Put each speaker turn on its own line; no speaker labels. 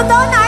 Luto